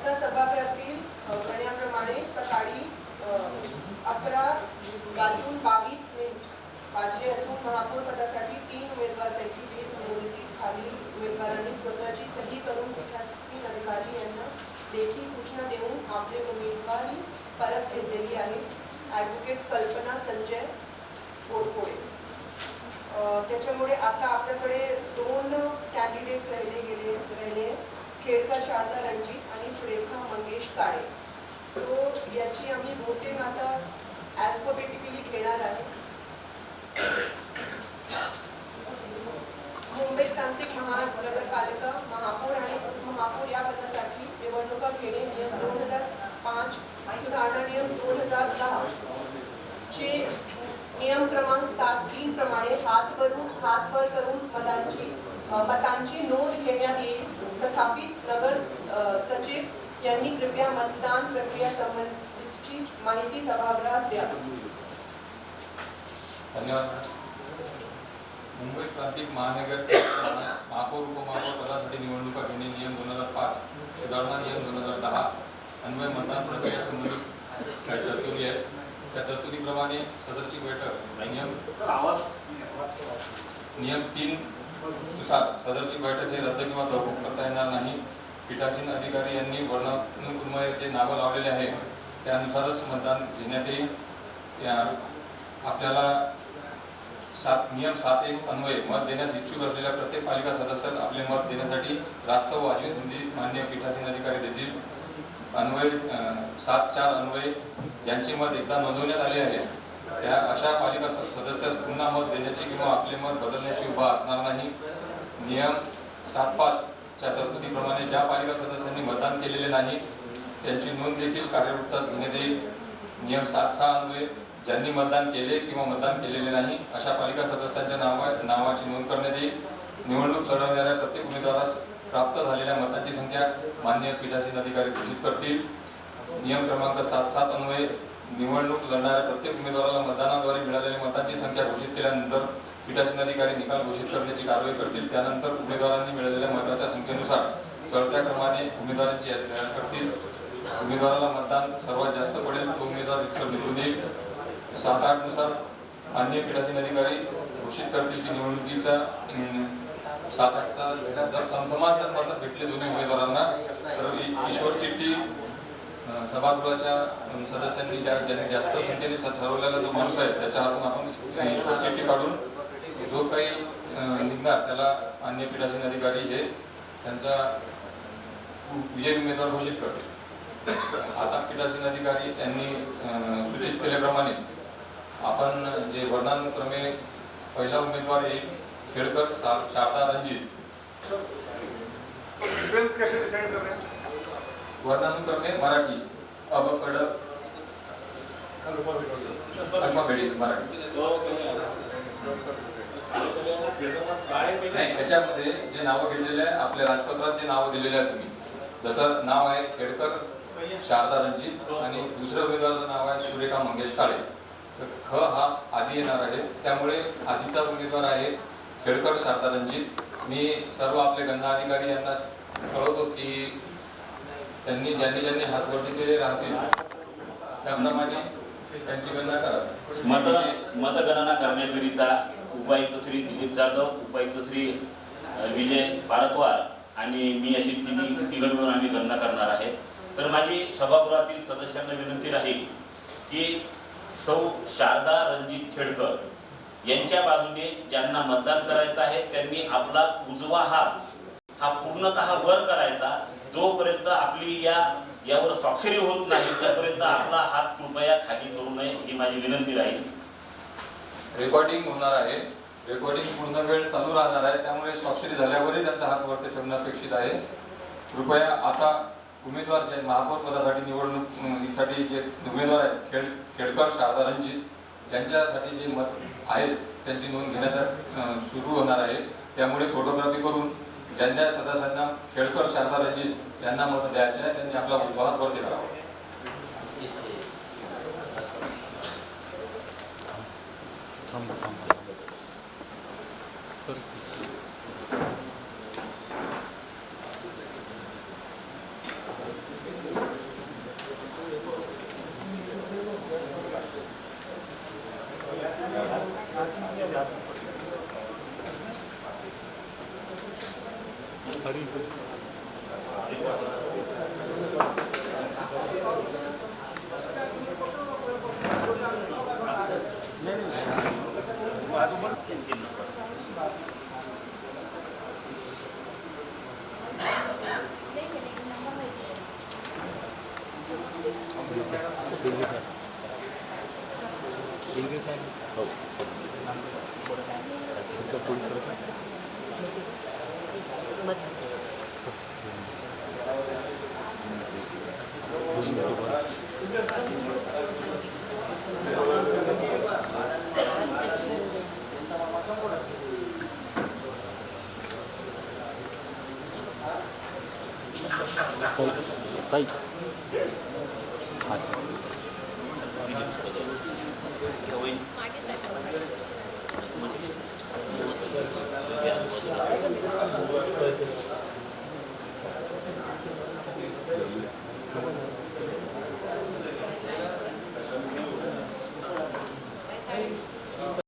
आत्ता सभागृहातील म्हणण्याप्रमाणे सकाळी अकरा वाजून बावीस मिनिट वाजले असून महापौर पदासाठी तीन उमेदवारपैकी भेदनिवृत्ती खाली उमेदवारांनी स्वतःची सही करून पीठासीन अधिकारी यांना लेखी सूचना देऊन आपले उमेदवारी परत घेतलेली आहे. ॲडव्होकेट कल्पना संजय गोडफोडे त्याच्यामुळे आता आपल्याकडे दोन कॅन्डिडेट्स राहिले गेले राहिले. खेडकर शारदा रणजित आणि सुरेखा मंगेश काळे. तो याची आम्ही वोटिंग आता अल्फाबेटिकली घेणार आहे. मुंबई प्रांतिक महानगरपालिका महापौर आणि उपमहापौर या पदासाठी निवडणुका घेणे नियम दोन हजार पाच सुधारणा नियम दोन हजार दहा. चे नियम क्रमांक सात तीन प्रमाणे हात वरून हात वर करून मतांची मतांची नोंद घेण्यात येईल. तथापि नगर सचिव यांनी कृपया मतदान प्रक्रिया संबंधीची माहिती सभागृहात द्यावी धन्यवाद. मुंबई प्रांतिक महानगर महापौर उपमहापौर पदासाठी निवडणुका घेणे नियम दोन हजार पाच सुधारणा नियम दोन हजार दहा अन्वय मतदान प्रक्रिया संबंधित काही तरतुदी आहेत. त्या तरतुदीप्रमाणे सदरची बैठक नियम नियम तीन सदरची बैठक हे रद्द किंवा तहकूब करता येणार नाही. पीठासीन अधिकारी यांनी वर्णानुक्रमे जे नावं लावलेले आहे त्यानुसारच मतदान घेण्यात येईल. आपल्याला सात नियम सात एक अन्वये मत देण्यास इच्छुक असलेल्या प्रत्येक पालिका सदस्यास आपले मत देण्यासाठी रास्त व वाजवी संधी मान्य पीठासीन अधिकारी देतील. अन्वय सात चार अन्वये ज्यांचे मत एकदा नोंदवण्यात आले आहे त्या अशा पालिका सदस्य सदस्यास पुन्हा मत देण्याची किंवा आपले मत बदलण्याची उभा असणार नाही. नियम सात पाच च्या तरतुदीप्रमाणे ज्या पालिका सदस्यांनी मतदान केलेले नाही त्यांची नोंद देखील कार्यवृत्तात घेण्यात येईल नियम सात सहा अन्वये ज्यांनी मतदान केले किंवा मतदान केलेले नाही अशा पालिका सदस्यांच्या नावा नावाची नोंद करण्यात येईल निवडणूक लढवणाऱ्या प्रत्येक उमेदवारास प्राप्त झालेल्या मतांची संख्या मान्य पीठासीन अधिकारी घोषित करतील. नियम क्रमांक सात सात अन्वये निवडणूक लढणाऱ्या प्रत्येक उमेदवाराला मतदानाद्वारे मिळालेल्या मतांची संख्या घोषित केल्यानंतर पीठासीन अधिकारी निकाल घोषित करण्याची कारवाई करतील. त्यानंतर उमेदवारांनी मिळालेल्या मताच्या संख्येनुसार चढत्या क्रमाने उमेदवारांची यादी तयार करतील. उमेदवाराला मतदान सर्वात जास्त पडेल तो उमेदवार रितसर निवडून येईल. सात आठनुसार अन्य पीठासीन अधिकारी घोषित करतील की निवडणुकीचा सात आठचा जर समसमान जर मत भेटले दोन्ही उमेदवारांना तर ईश्वर चिठ्ठी सभागृहाच्या सदस्यांनी ज्या ज्यांनी जास्त संख्येने ठरवलेला जो माणूस आहे त्याच्या हातून आपण ईश्वर चिठ्ठी काढून जो काही निघणार त्याला अन्य पीठासीन अधिकारी हे त्यांचा विजय उमेदवार घोषित करते आता पीठासीन अधिकारी त्यांनी सूचित केल्याप्रमाणे आपण जे वर्णानुक्रमे पहिला उमेदवार येईल खेळकर सा- शारदा रणजित. वर्णानुक्रमे मराठी अब कड मराठी. नाही याच्यामध्ये जे नावं घेतलेले आहे आपल्या राजपत्रात जे नावं दिलेले आहे तुम्ही. जसं नाव आहे खेडकर शारदा रणजित आणि दुसऱ्या उमेदवाराचं नाव आहे सुरेखा मंगेश काळे तर ख हा आधी येणार आहे. त्यामुळे आधीचा उमेदवार आहे खेडकर शारदा रणजित. मी सर्व आपले गंधा अधिकारी यांना कळवतो की त्यांनी ज्यांनी ज्यांनी हात वरती केले राहतील. त्याप्रमाणे त्यांची गणना करा. मत मतगणना करण्याकरिता उपायुक्त श्री दिलीप जाधव उपायुक्त श्री विजय भारद्वार आणि मी अशी तिन्ही तिघ मिळून आम्ही गणना करणार आहे. तर माझी सभागृहातील सदस्यांना विनंती राहील की सौ शारदा रणजित खेडकर यांच्या बाजूने ज्यांना मतदान करायचं आहे त्यांनी आपला उजवा हात हा पूर्णतः वर करायचा. जोपर्यंत आपली या यावर स्वाक्षरी होत नाही त्यापर्यंत आपला हात कृपया खाली करू नये ही माझी विनंती राहील. रेकॉर्डिंग होणार आहे. रेकॉर्डिंग पूर्ण वेळ चालू राहणार आहे. त्यामुळे स्वाक्षरी झाल्यावरही त्यांचा हात वरती ठेवणं अपेक्षित आहे. कृपया आता उमेदवार जे महापौर पदासाठी निवडणुकीसाठी जे उमेदवार आहेत खेळ खेडकर शारदा रणजित यांच्यासाठी जे मत आहेत त्यांची नोंद घेण्याचा सुरू होणार आहे. त्यामुळे फोटोग्राफी करून ज्यांच्या सदस्यांना खेळकर शारदा रंजित यांना मत द्यायचे नाही त्यांनी आपला उद्भवात भरती करावा Thank you. 軽いサイはい。はい Thank you.